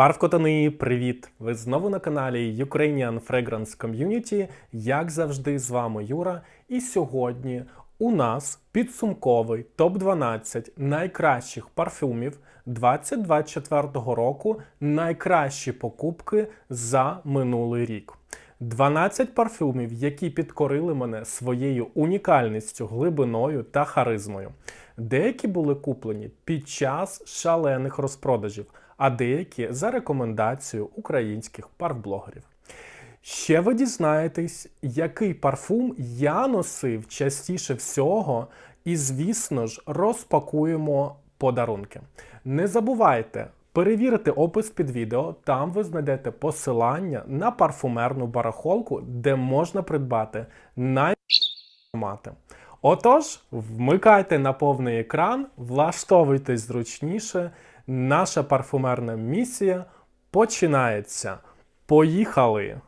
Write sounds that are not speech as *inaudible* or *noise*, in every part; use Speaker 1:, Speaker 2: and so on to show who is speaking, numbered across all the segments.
Speaker 1: Парвкотани, привіт! Ви знову на каналі Ukrainian Fragrance Community. Як завжди, з вами Юра. І сьогодні у нас підсумковий топ-12 найкращих парфюмів 2024 року. Найкращі покупки за минулий рік. 12 парфюмів, які підкорили мене своєю унікальністю, глибиною та харизмою. Деякі були куплені під час шалених розпродажів, а деякі за рекомендацією українських парфблогерів. Ще ви дізнаєтесь, який парфум я носив частіше всього, і, звісно ж, розпакуємо подарунки. Не забувайте перевірити опис під відео, там ви знайдете посилання на парфумерну барахолку, де можна придбати наймати. Отож, вмикайте на повний екран, влаштовуйтесь зручніше. Наша парфумерна місія починається. Поїхали!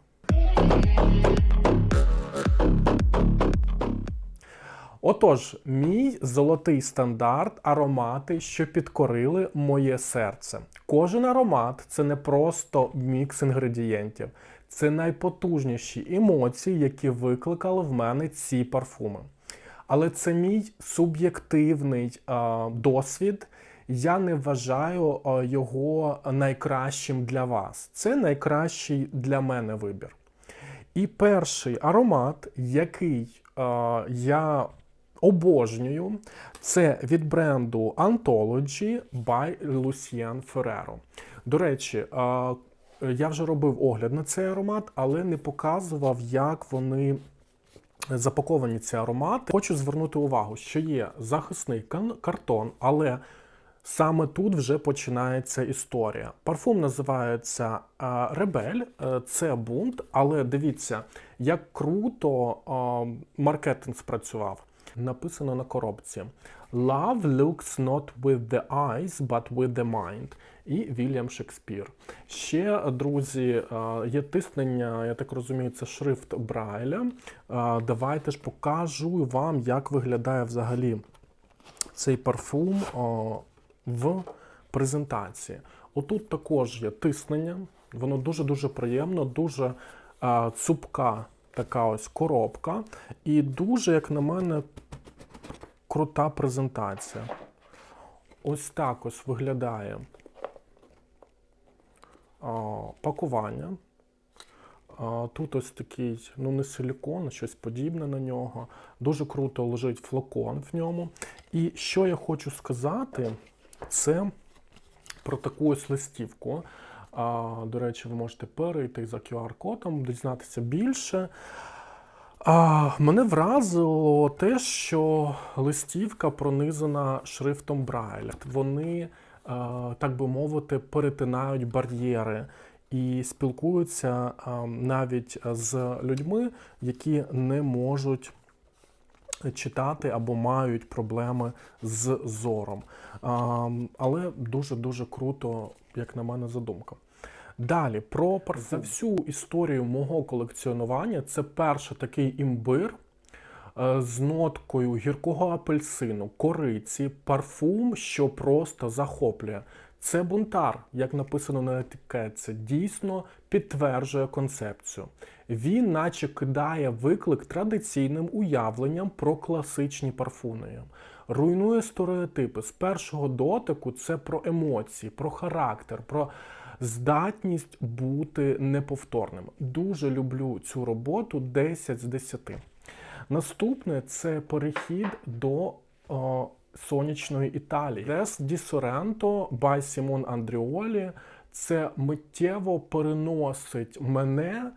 Speaker 1: Отож, мій золотий стандарт аромати, що підкорили моє серце. Кожен аромат це не просто мікс інгредієнтів, це найпотужніші емоції, які викликали в мене ці парфуми. Але це мій суб'єктивний досвід. Я не вважаю е, його найкращим для вас. Це найкращий для мене вибір. І перший аромат, який е, я обожнюю, це від бренду Anthology by Lucien Ferrero. До речі, е, я вже робив огляд на цей аромат, але не показував, як вони запаковані ці аромати. Хочу звернути увагу, що є захисний картон, але саме тут вже починається історія. Парфум називається е, Ребель, е, це бунт, але дивіться, як круто е, маркетинг спрацював. Написано на коробці: Love looks not with the eyes, but with the mind. І Вільям Шекспір. Ще, друзі, є тиснення, я так розумію, це шрифт Брайля. Давайте ж покажу вам, як виглядає взагалі цей парфум в презентації. Отут також є тиснення, воно дуже-дуже приємно, дуже е, цупка така ось коробка, і дуже, як на мене, крута презентація. Ось так ось виглядає а, пакування. Тут ось такий, ну не силікон, а щось подібне на нього. Дуже круто лежить флакон в ньому. І що я хочу сказати, це про таку ось листівку. А, До речі, ви можете перейти за QR-кодом, дізнатися більше. А, мене вразило те, що листівка пронизана шрифтом Брайля. Вони, е, так би мовити, перетинають бар'єри і спілкуються е, навіть з людьми, які не можуть читати або мають проблеми з зором. А, Але дуже-дуже круто, як на мене, задумка. Далі про парфум. За всю історію мого колекціонування це перший такий імбир е, з ноткою гіркого апельсину, кориці, парфум, що просто захоплює. Це бунтар, як написано на етикетці, дійсно підтверджує концепцію. Він, наче кидає виклик традиційним уявленням про класичні парфуми. Руйнує стереотипи. З першого дотику це про емоції, про характер, про здатність бути неповторним. Дуже люблю цю роботу 10 з 10. Наступне це перехід до о, сонячної Італії. Дес Ді Соренто by Сімон Андріолі. Це миттєво переносить мене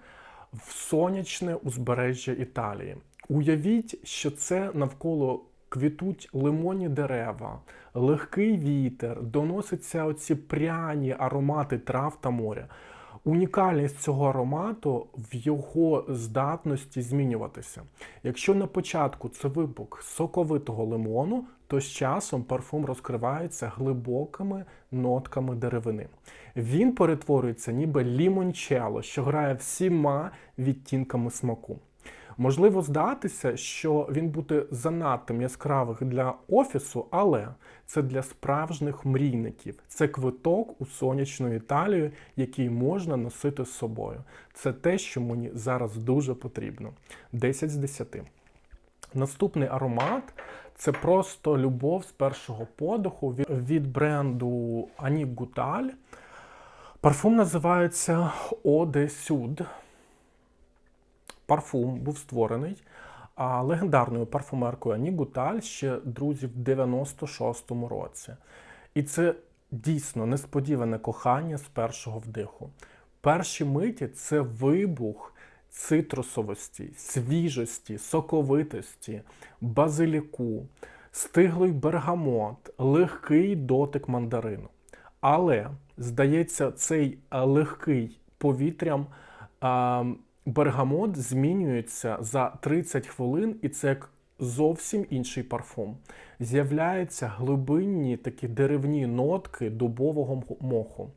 Speaker 1: в сонячне узбережжя Італії. Уявіть, що це навколо квітуть лимонні дерева, легкий вітер, доносяться оці пряні аромати трав та моря. Унікальність цього аромату в його здатності змінюватися. Якщо на початку це випук соковитого лимону, то з часом парфум розкривається глибокими нотками деревини. Він перетворюється ніби лімончело, що грає всіма відтінками смаку. Можливо здатися, що він буде занадто яскравих для офісу, але це для справжніх мрійників. Це квиток у сонячну Італію, який можна носити з собою. Це те, що мені зараз дуже потрібно. 10 з 10. Наступний аромат це просто любов з першого подиху від, бренду Ані Гуталь. Парфум називається de Sud. Парфум був створений а, легендарною парфумеркою Ані Гуталь ще друзі в 96-му році. І це дійсно несподіване кохання з першого вдиху. Перші миті це вибух цитрусовості, свіжості, соковитості, базиліку, стиглий бергамот, легкий дотик мандарину. Але, здається, цей е, легкий повітрям бергамот змінюється за 30 хвилин, і це як зовсім інший парфум. З'являються глибинні такі деревні нотки дубового моху.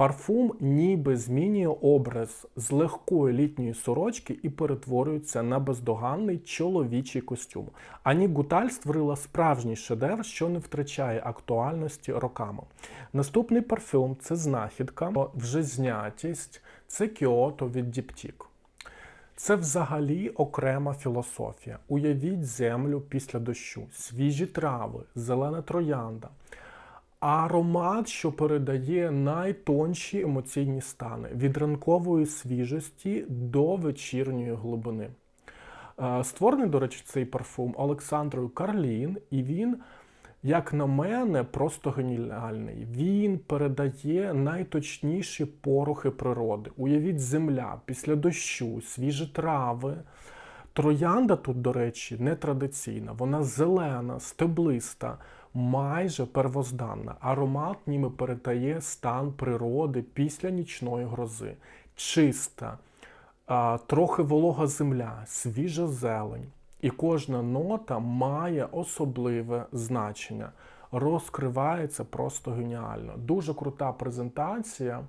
Speaker 1: Парфум ніби змінює образ з легкої літньої сорочки і перетворюється на бездоганний чоловічий костюм. Ані Гуталь створила справжній шедевр, що не втрачає актуальності роками. Наступний парфюм це знахідка, вже знятість, це Кіото від Діптік. Це взагалі окрема філософія. Уявіть землю після дощу, свіжі трави, зелена троянда. Аромат, що передає найтонші емоційні стани від ранкової свіжості до вечірньої глибини. Е, створений, до речі, цей парфум Олександрою Карлін, і він, як на мене, просто геніальний. Він передає найточніші порухи природи. Уявіть, земля після дощу, свіжі трави. Троянда тут, до речі, не традиційна, вона зелена, стеблиста майже первозданна. Аромат німи передає стан природи після нічної грози. Чиста, трохи волога земля, свіжа зелень. І кожна нота має особливе значення. Розкривається просто геніально. Дуже крута презентація.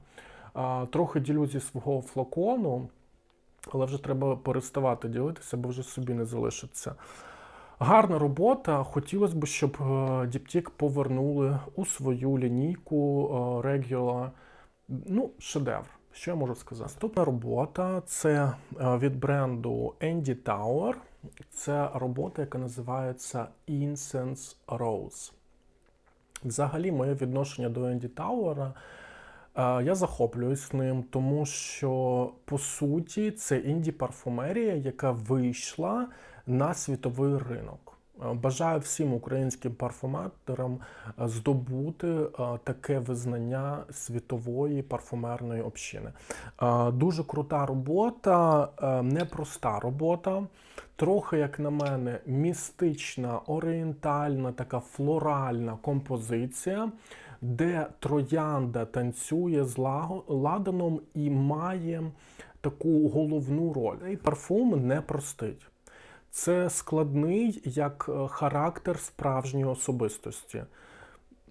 Speaker 1: Трохи ділю зі свого флакону, але вже треба переставати ділитися, бо вже собі не залишиться. Гарна робота. Хотілося б, щоб е, Діптік повернули у свою лінійку Regular. Ну, шедевр. Що я можу сказати? Наступна робота це е, від бренду Andy Tower. Це робота, яка називається Incense Rose. Взагалі, моє відношення до Енді Тауера. Я захоплююсь ним, тому що по суті це інді парфумерія, яка вийшла на світовий ринок. Е, бажаю всім українським парфуматорам е, здобути е, таке визнання світової парфумерної общини. Дуже крута робота, непроста робота. Трохи, як на мене, містична, орієнтальна, така флоральна композиція, де троянда танцює з ладаном і має таку головну роль. Цей парфум не простить. Це складний як е, характер справжньої особистості,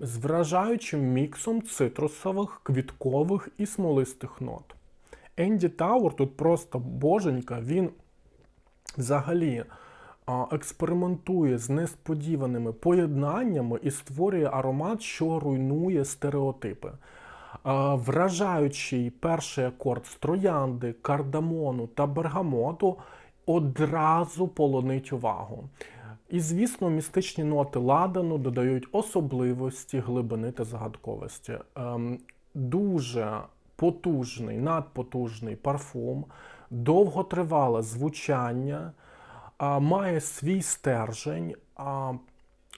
Speaker 1: з вражаючим міксом цитрусових, квіткових і смолистих нот. Енді Тауер тут просто боженька, він взагалі експериментує з несподіваними поєднаннями і створює аромат, що руйнує стереотипи. Вражаючий перший акорд з троянди, кардамону та бергамоту одразу полонить увагу. І, звісно, містичні ноти ладану додають особливості, глибини та загадковості. Ем, дуже потужний, надпотужний парфум, довготривале звучання, а, має свій стержень. А,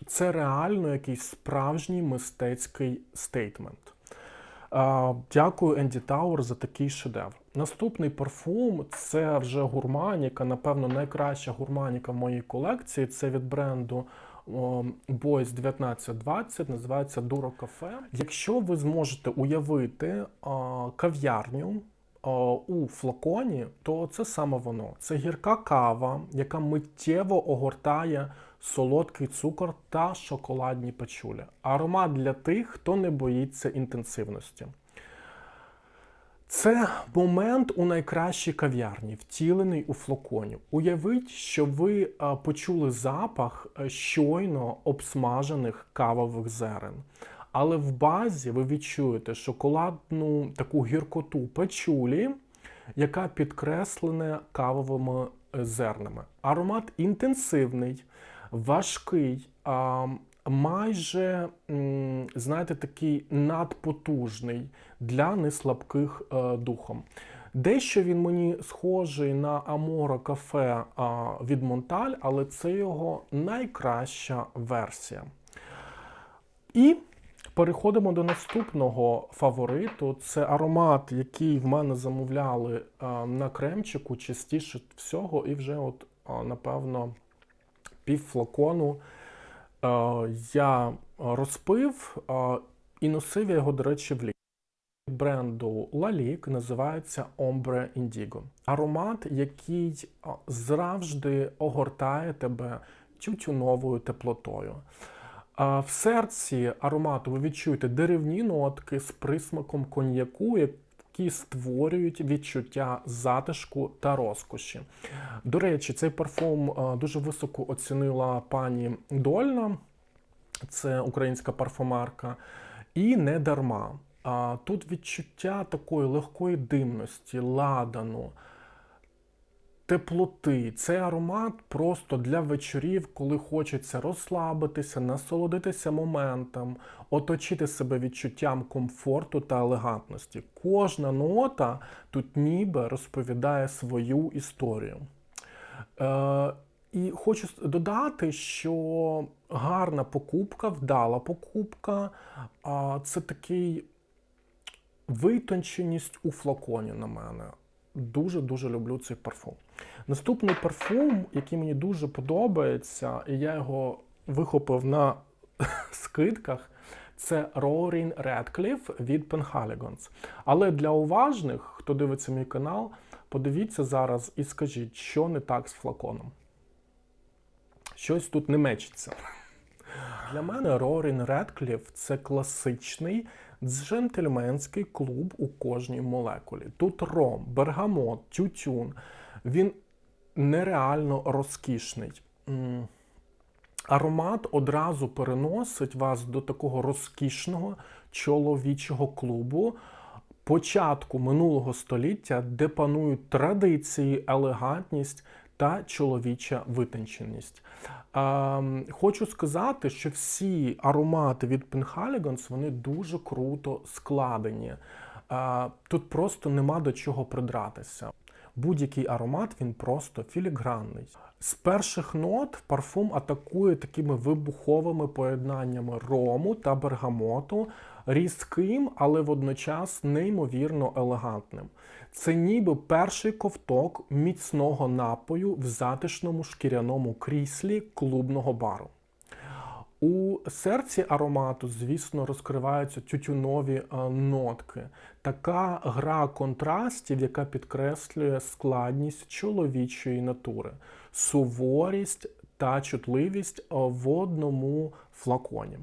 Speaker 1: це реально якийсь справжній мистецький стейтмент. Дякую Енді Тауер за такий шедевр. Наступний парфум це вже гурманіка, напевно, найкраща гурманіка в моїй колекції. Це від бренду Boys 1920, називається Дуро Кафе. Якщо ви зможете уявити кав'ярню у флаконі, то це саме воно. Це гірка кава, яка миттєво огортає солодкий цукор та шоколадні печулі. Аромат для тих, хто не боїться інтенсивності. Це момент у найкращій кав'ярні, втілений у флаконі. Уявіть, що ви е, почули запах е, щойно обсмажених кавових зерен. Але в базі ви відчуєте шоколадну таку гіркоту пачулі, яка підкреслена кавовими е, зернами. Аромат інтенсивний, важкий, майже, знаєте, такий надпотужний для неслабких е, духом. Дещо він мені схожий на Амора кафе від Монталь, але це його найкраща версія. І переходимо до наступного фавориту. Це аромат, який в мене замовляли на кремчику частіше всього, і вже, от, напевно, пів флакону я розпив і носив я його, до речі, в літ. Бренду Lalique називається Ombre Indigo. Аромат, який завжди огортає тебе тютюновою теплотою. В серці аромату ви відчуєте деревні нотки з присмаком коньяку, які створюють відчуття затишку та розкоші. До речі, цей парфум дуже високо оцінила пані Дольна, це українська парфумерка, і не дарма. Тут відчуття такої легкої димності, ладану, теплоти. Цей аромат просто для вечорів, коли хочеться розслабитися, насолодитися моментом, оточити себе відчуттям комфорту та елегантності. Кожна нота тут ніби розповідає свою історію. Е, і хочу додати, що гарна покупка, вдала покупка, це такий витонченість у флаконі на мене. Дуже-дуже люблю цей парфум. Наступний парфум, який мені дуже подобається, і я його вихопив на *laughs* скидках, це Roaring Radcliffe від Penhaligon's. Але для уважних, хто дивиться мій канал, подивіться зараз і скажіть, що не так з флаконом. Щось тут не мечиться. Для мене Рорін Редкліф це класичний джентльменський клуб у кожній молекулі. Тут ром, бергамот, тютюн. Він нереально розкішний. Аромат одразу переносить вас до такого розкішного чоловічого клубу початку минулого століття, де панують традиції, елегантність та чоловіча витонченість. Ем, хочу сказати, що всі аромати від Penhaligon's, вони дуже круто складені. Е, тут просто нема до чого придратися. Будь-який аромат він просто філігранний. З перших нот парфум атакує такими вибуховими поєднаннями рому та бергамоту, різким, але водночас неймовірно елегантним. Це ніби перший ковток міцного напою в затишному шкіряному кріслі клубного бару. У серці аромату, звісно, розкриваються тютюнові е, нотки. Така гра контрастів, яка підкреслює складність чоловічої натури, суворість та чутливість в одному флаконі.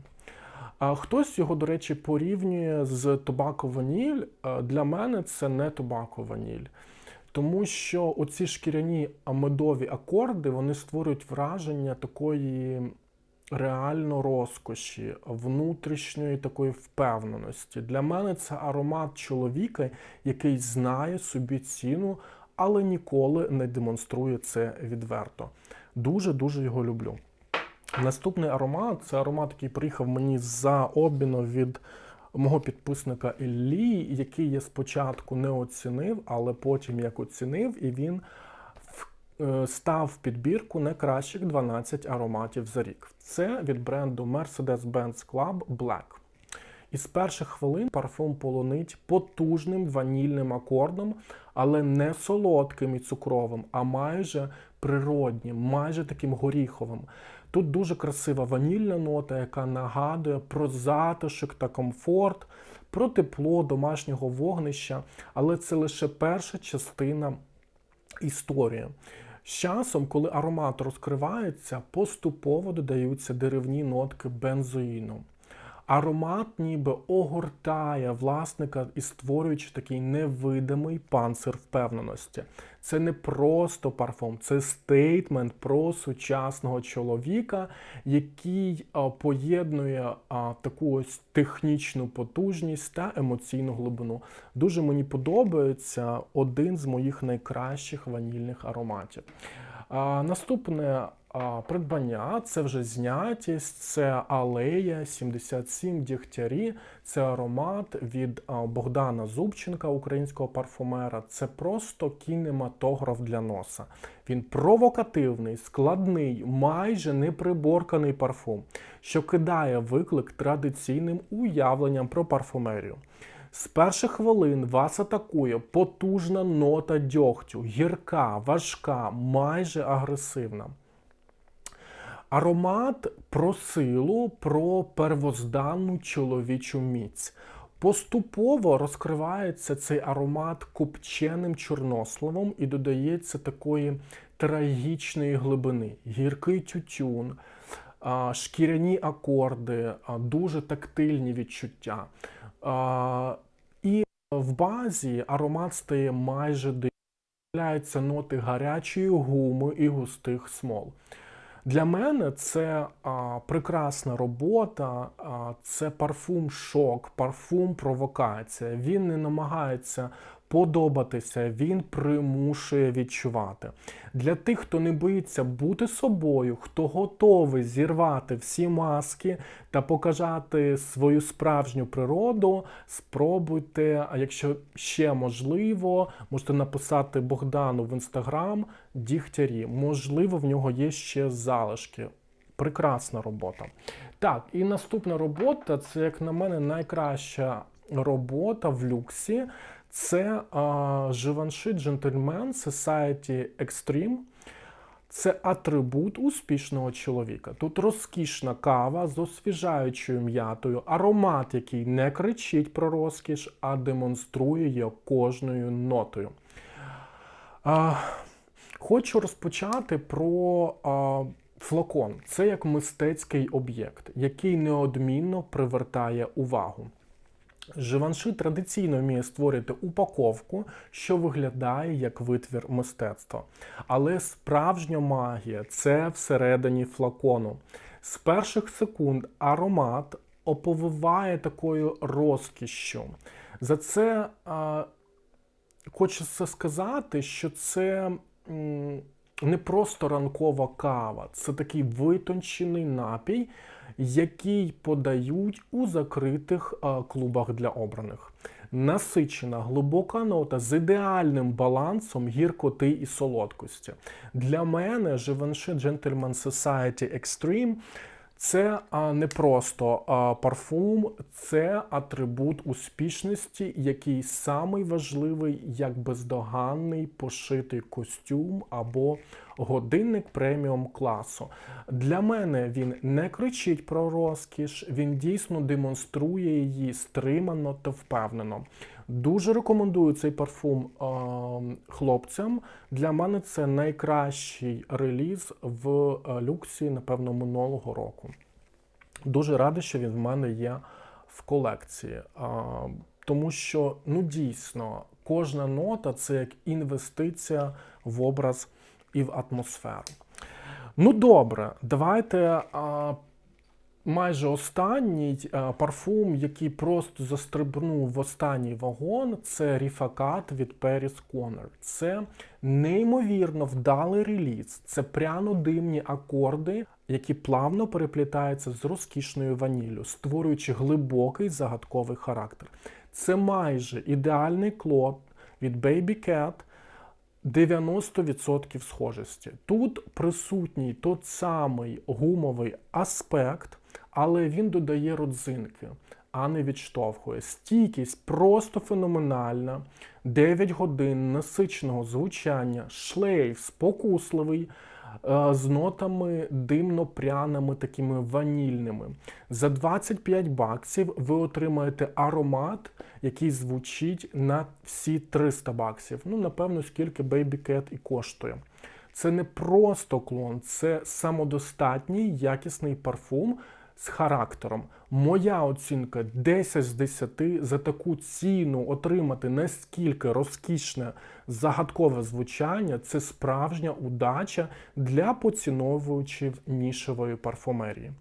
Speaker 1: Хтось його, до речі, порівнює з тобако ваніль. Е, Для мене це не тобако ваніль. Тому що оці шкіряні медові акорди вони створюють враження такої реально розкоші, внутрішньої такої впевненості. Для мене це аромат чоловіка, який знає собі ціну, але ніколи не демонструє це відверто. Дуже-дуже його люблю. Наступний аромат це аромат, який приїхав мені за обміном від мого підписника Іллі, який я спочатку не оцінив, але потім як оцінив, і він е, став в підбірку найкращих 12 ароматів за рік. Це від бренду Mercedes-Benz Club Black. Із перших хвилин парфум полонить потужним ванільним акордом, але не солодким і цукровим, а майже природнім, майже таким горіховим. Тут дуже красива ванільна нота, яка нагадує про затишок та комфорт, про тепло домашнього вогнища, але це лише перша частина історії. З часом, коли аромат розкривається, поступово додаються деревні нотки бензоїну. Аромат ніби огортає власника і створюючи такий невидимий панцир впевненості. Це не просто парфум, це стейтмент про сучасного чоловіка, який поєднує таку ось технічну потужність та емоційну глибину. Дуже мені подобається один з моїх найкращих ванільних ароматів. А, наступне а, придбання це вже знятість, це алея 77 Дігтярі, це аромат від а, Богдана Зубченка, українського парфумера. Це просто кінематограф для носа. Він провокативний, складний, майже неприборканий парфум, що кидає виклик традиційним уявленням про парфумерію. З перших хвилин вас атакує потужна нота дьогтю, гірка, важка, майже агресивна. Аромат про силу, про первозданну чоловічу міць. Поступово розкривається цей аромат копченим чорнословом і додається такої трагічної глибини, гіркий тютюн, шкіряні акорди, дуже тактильні відчуття. В базі аромат стає майже дивним. Ноти гарячої гуми і густих смол. Для мене це а, прекрасна робота, а, це парфум шок, парфум провокація. Він не намагається подобатися, він примушує відчувати. Для тих, хто не боїться бути собою, хто готовий зірвати всі маски та показати свою справжню природу, спробуйте, а якщо ще можливо, можете написати Богдану в інстаграм Дігтярі. Можливо, в нього є ще залишки. Прекрасна робота. Так, і наступна робота це, як на мене, найкраща робота в люксі. Це Givenchy Gentleman Society Extreme. Це атрибут успішного чоловіка. Тут розкішна кава з освіжаючою м'ятою, аромат, який не кричить про розкіш, а демонструє її кожною нотою. А, Хочу розпочати про а, флакон. Це як мистецький об'єкт, який неодмінно привертає увагу. Живанши традиційно вміє створити упаковку, що виглядає як витвір мистецтва. Але справжня магія це всередині флакону. З перших секунд аромат оповиває такою розкішшю. За це а, хочеться сказати, що це м, не просто ранкова кава, це такий витончений напій який подають у закритих клубах для обраних. Насичена глибока нота з ідеальним балансом гіркоти і солодкості. Для мене Givenchy Gentleman Society Extreme це не просто парфум, це атрибут успішності, який самий важливий як бездоганний пошитий костюм або годинник преміум класу. Для мене він не кричить про розкіш, він дійсно демонструє її стримано та впевнено. Дуже рекомендую цей парфум е, хлопцям. Для мене це найкращий реліз в е, люксі, напевно, минулого року. Дуже радий, що він в мене є в колекції. Е, тому що, ну дійсно, кожна нота це як інвестиція в образ і в атмосферу. Ну, добре, давайте а, майже останній парфум, який просто застрибнув в останній вагон, це ріфакат від Paris Corner. Це неймовірно вдалий реліз, це пряно-димні акорди, які плавно переплітаються з розкішною ваніллю, створюючи глибокий загадковий характер. Це майже ідеальний клод від Baby Cat, 90% схожості. Тут присутній той самий гумовий аспект, але він додає родзинки, а не відштовхує. Стійкість просто феноменальна. 9 годин насиченого звучання, шлейф спокусливий. Е, з нотами димно-пряними, такими ванільними. За 25 баксів ви отримаєте аромат, який звучить на всі 300 баксів. Ну, напевно, скільки Baby Cat і коштує. Це не просто клон, це самодостатній якісний парфум з характером. Моя оцінка 10 з 10 за таку ціну отримати наскільки розкішне загадкове звучання це справжня удача для поціновувачів нішевої парфумерії.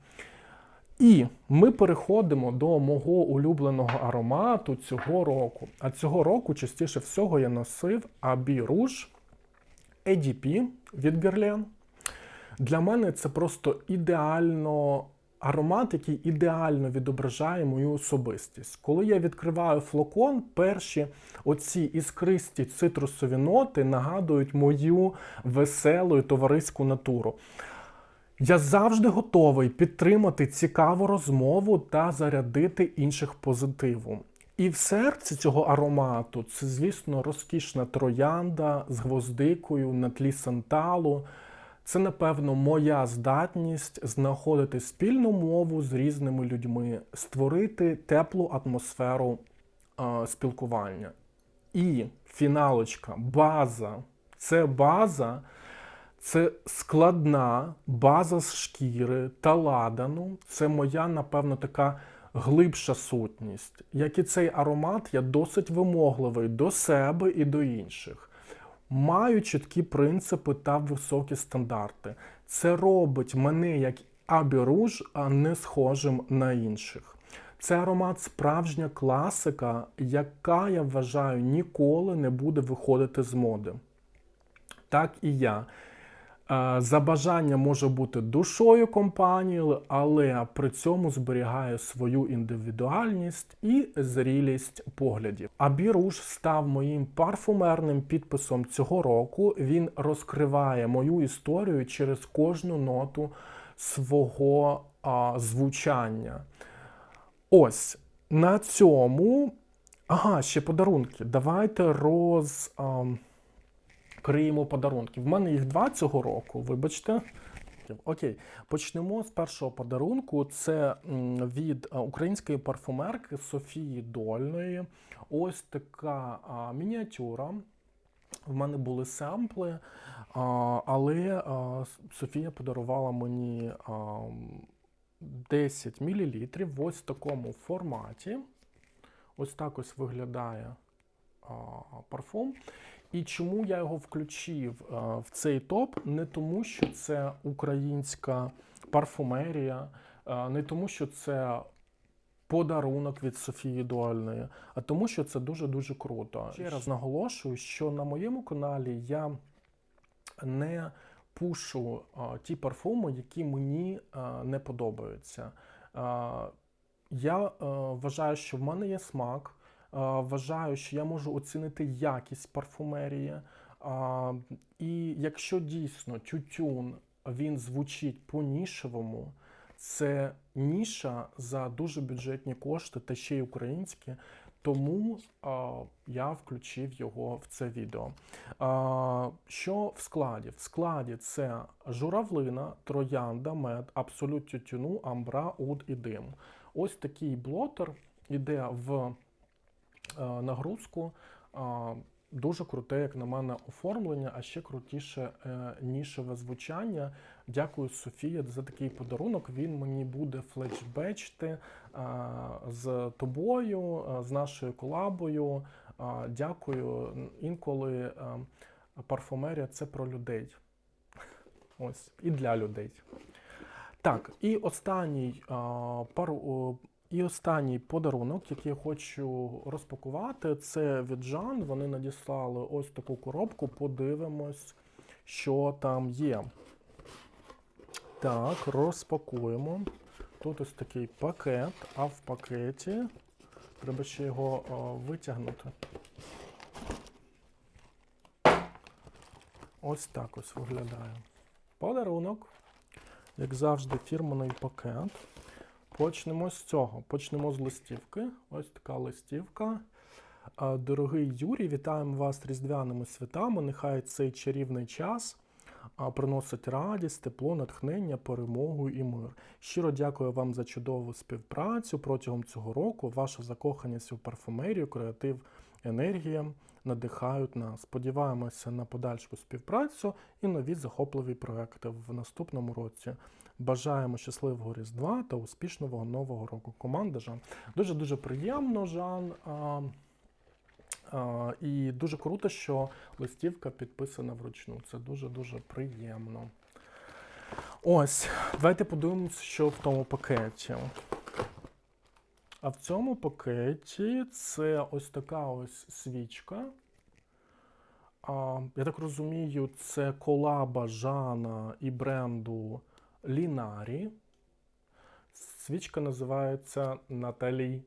Speaker 1: І ми переходимо до мого улюбленого аромату цього року. А цього року частіше всього я носив Abbey Rouge EDP від Guerlain. Для мене це просто ідеально аромат, який ідеально відображає мою особистість. Коли я відкриваю флакон, перші оці іскристі цитрусові ноти нагадують мою веселу і товариську натуру. Я завжди готовий підтримати цікаву розмову та зарядити інших позитивом. І в серці цього аромату це, звісно, розкішна троянда з гвоздикою на тлі санталу. Це, напевно, моя здатність знаходити спільну мову з різними людьми, створити теплу атмосферу е, спілкування. І фіналочка, база. Це база, це складна база з шкіри та ладану. Це моя, напевно, така глибша сутність. Як і цей аромат, я досить вимогливий до себе і до інших. Маю чіткі принципи та високі стандарти. Це робить мене як абіруж, а не схожим на інших. Це аромат справжня класика, яка, я вважаю, ніколи не буде виходити з моди. Так і я. Е, За бажання може бути душою компанії, але при цьому зберігає свою індивідуальність і зрілість поглядів. Абі Руж став моїм парфумерним підписом цього року. Він розкриває мою історію через кожну ноту свого а, звучання. Ось на цьому. Ага, ще подарунки. Давайте роз. А, криємо подарунки. В мене їх два цього року, вибачте. Окей, почнемо з першого подарунку. Це від української парфумерки Софії Дольної. Ось така мініатюра. В мене були семпли, але Софія подарувала мені 10 мл в ось такому форматі. Ось так ось виглядає парфум. І чому я його включив е, в цей топ? Не тому, що це українська парфумерія, е, не тому, що це подарунок від Софії Дуальної, а тому, що це дуже-дуже круто. Ще раз наголошую, що на моєму каналі я не пушу е, ті парфуми, які мені не подобаються. Я вважаю, що в мене є смак. Вважаю, що я можу оцінити якість парфумерії. І якщо дійсно тютюн він звучить по-нішевому, це ніша за дуже бюджетні кошти та ще й українські. Тому а, я включив його в це відео. А, Що в складі? В складі це журавлина, троянда, мед, абсолют тютюну, амбра, уд і дим. Ось такий блотер іде в нагрузку. Дуже круте, як на мене, оформлення, а ще крутіше е, нішеве звучання. Дякую, Софія, за такий подарунок. Він мені буде флешбечити е, з тобою, з нашою колабою. Дякую. Інколи парфумерія це про людей. Ось, і для людей. Так, і останній пару. І останній подарунок, який я хочу розпакувати, це від Жан. Вони надіслали ось таку коробку. Подивимось, що там є. Так, розпакуємо. Тут ось такий пакет, а в пакеті треба ще його о, витягнути. Ось так ось виглядає. Подарунок, як завжди, фірманий пакет. Почнемо з цього. Почнемо з листівки. Ось така листівка. Дорогий Юрій, вітаємо вас різдвяними святами. Нехай цей чарівний час приносить радість, тепло, натхнення, перемогу і мир. Щиро дякую вам за чудову співпрацю протягом цього року. Ваша закоханість у парфумерію, креатив, енергія надихають нас. Сподіваємося на подальшу співпрацю і нові захопливі проекти в наступному році. Бажаємо щасливого Різдва та успішного нового року. Команда Жан. Дуже дуже приємно, Жан. А, а, і дуже круто, що листівка підписана вручну. Це дуже дуже приємно. Ось, давайте подивимося, що в тому пакеті. А в цьому пакеті це ось така ось свічка. А, я так розумію, це колаба Жана і бренду Лінарі. Свічка називається Наталі.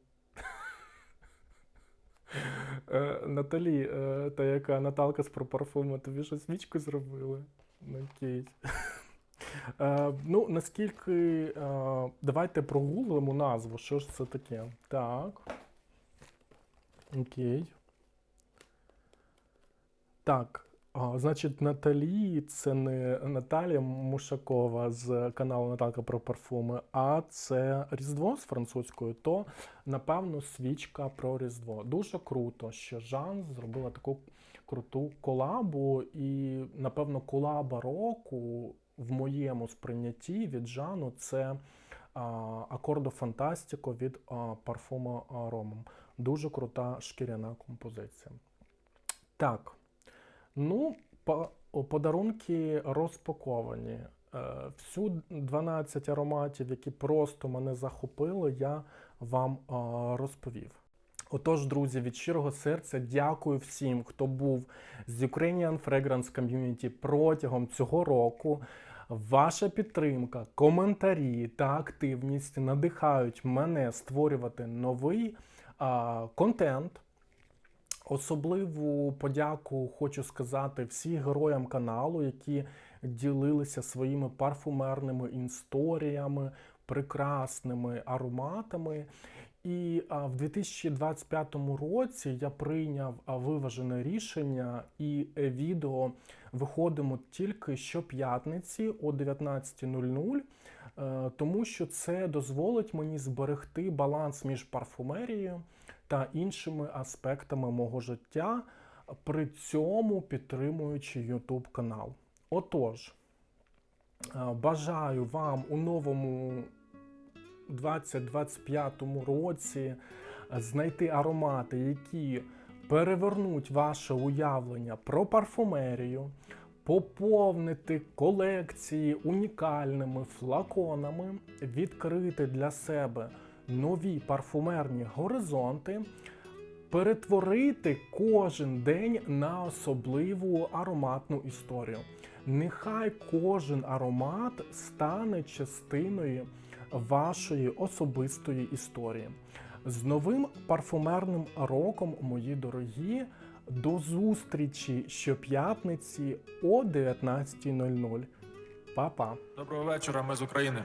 Speaker 1: Е, Наталі, е, та яка Наталка з про парфуми, тобі що свічку зробили? Ну, Окей. Е, ну, наскільки. Давайте прогуглимо назву. Що ж це таке? Так. Окей. Так. А, значить, Наталі це не Наталія Мушакова з каналу Наталка про парфуми, а це Різдво з французькою, то, напевно, свічка про Різдво. Дуже круто, що Жан зробила таку круту колабу, і, напевно, колаба року в моєму сприйнятті від Жану це Акордо Фантастико від а, парфуму Ромом. Дуже крута шкіряна композиція. Так. Ну, по- подарунки розпаковані. Е, Всю 12 ароматів, які просто мене захопили, я вам розповів. Отож, друзі, від щирого серця дякую всім, хто був з Ukrainian Fragrance Community протягом цього року. Ваша підтримка, коментарі та активність надихають мене створювати новий а, контент. Особливу подяку хочу сказати всім героям каналу, які ділилися своїми парфумерними історіями, прекрасними ароматами. І в 2025 році я прийняв виважене рішення, і е, відео виходимо тільки щоп'ятниці о 19.00, е, тому що це дозволить мені зберегти баланс між парфумерією та іншими аспектами мого життя, при цьому підтримуючи YouTube канал. Отож, е, бажаю вам у новому 2025 році знайти аромати, які перевернуть ваше уявлення про парфумерію, поповнити колекції унікальними флаконами, відкрити для себе нові парфумерні горизонти, перетворити кожен день на особливу ароматну історію. Нехай кожен аромат стане частиною вашої особистої історії. З новим парфумерним роком, мої дорогі, до зустрічі щоп'ятниці о 19.00. Па-па!
Speaker 2: Доброго вечора, ми з України.